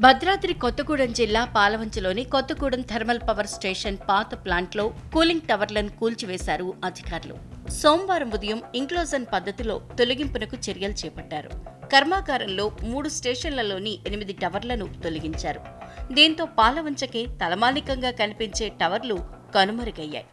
భద్రాద్రి కొత్తగూడెం జిల్లా పాలవంచలోని Kothagudem thermal power station పాత ప్లాంట్లో కూలింగ్ టవర్లను కూల్చివేశారు అధికారులు. సోమవారం ఉదయం ఇంక్లోజన్ పద్ధతిలో తొలగింపునకు చర్యలు చేపట్టారు. కర్మాగారంలో మూడు స్టేషన్లలోని ఎనిమిది టవర్లను తొలగించారు. దీంతో పాలవంచకే తలమానికంగా కనిపించే టవర్లు కనుమరుగయ్యాయి.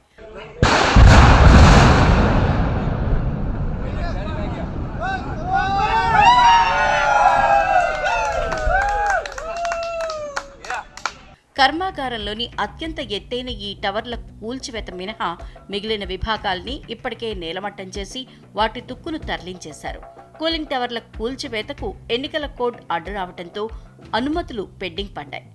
కర్మాగారంలోని అత్యంత ఎత్తైన ఈ టవర్ల కూల్చివేత మినహా మిగిలిన విభాగాల్ని ఇప్పటికే నేలమట్టం చేసి వాటి తుక్కును తరలించేశారు. కూలింగ్ టవర్ల కూల్చివేతకు ఎన్నికల కోడ్ అడ్డు రావడంతో అనుమతులు పెండింగ్ పడ్డాయి.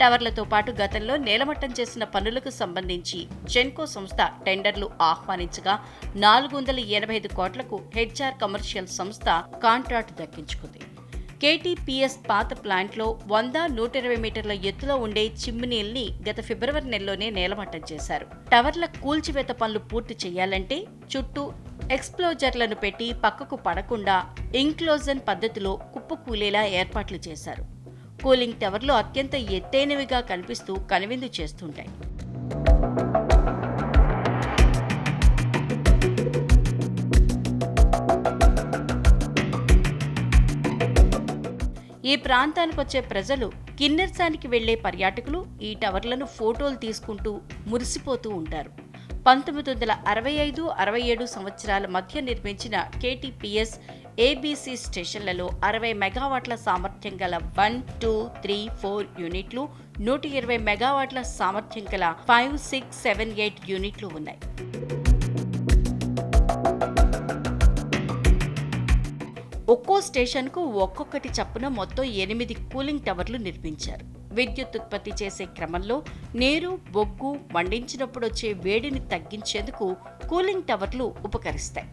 టవర్లతో పాటు గతంలో నేలమట్టం చేసిన పనులకు సంబంధించి జెన్కో సంస్థ టెండర్లు ఆహ్వానించగా నాలుగు వందల ఎనభై ఐదు కోట్లకు హెచ్ఆర్ కమర్షియల్ సంస్థ కాంట్రాక్ట్ దక్కించుకుంది. కేటీపీఎస్ పాత ప్లాంట్లో వంద నూట ఇరవై మీటర్ల ఎత్తులో ఉండే చిమ్మినీల్ని గత ఫిబ్రవరి నెలలోనే నేలమట్టం చేశారు. టవర్ల కూల్చివేత పనులు పూర్తి చేయాలంటే చుట్టూ ఎక్స్ప్లోజర్లను పెట్టి పక్కకు పడకుండా ఇంక్లోజన్ పద్ధతిలో కుప్పకూలేలా ఏర్పాట్లు చేశారు. కూలింగ్ టవర్లు అత్యంత ఎత్తైనవిగా కనిపిస్తూ కనువిందు చేస్తుంటాయి. ఈ ప్రాంతానికి వచ్చే ప్రజలు కిన్నెర్సానికి వెళ్ళే పర్యాటకులు ఈ టవర్లను ఫోటోలు తీసుకుంటూ మురిసిపోతూ ఉంటారు. పంతొమ్మిది వందల అరవై ఐదు అరవై ఏడు సంవత్సరాల మధ్య నిర్మించిన కేటీపీఎస్ ఏబీసీ స్టేషన్లలో అరవై మెగావాట్ల సామర్థ్యం గల వన్ టూ త్రీ ఫోర్ యూనిట్లు నూట ఇరవై మెగావాట్ల సామర్థ్యం గల ఫైవ్ సిక్స్ సెవెన్ ఎయిట్ యూనిట్లు ఉన్నాయి. ఒక్కో స్టేషన్కు ఒక్కొక్కటి చప్పున మొత్తం ఎనిమిది కూలింగ్ టవర్లు నిర్మించారు. విద్యుత్ ఉత్పత్తి చేసే క్రమంలో నీరు బొగ్గు మండించినప్పుడు వచ్చే వేడిని తగ్గించేందుకు కూలింగ్ టవర్లు ఉపకరిస్తాయి.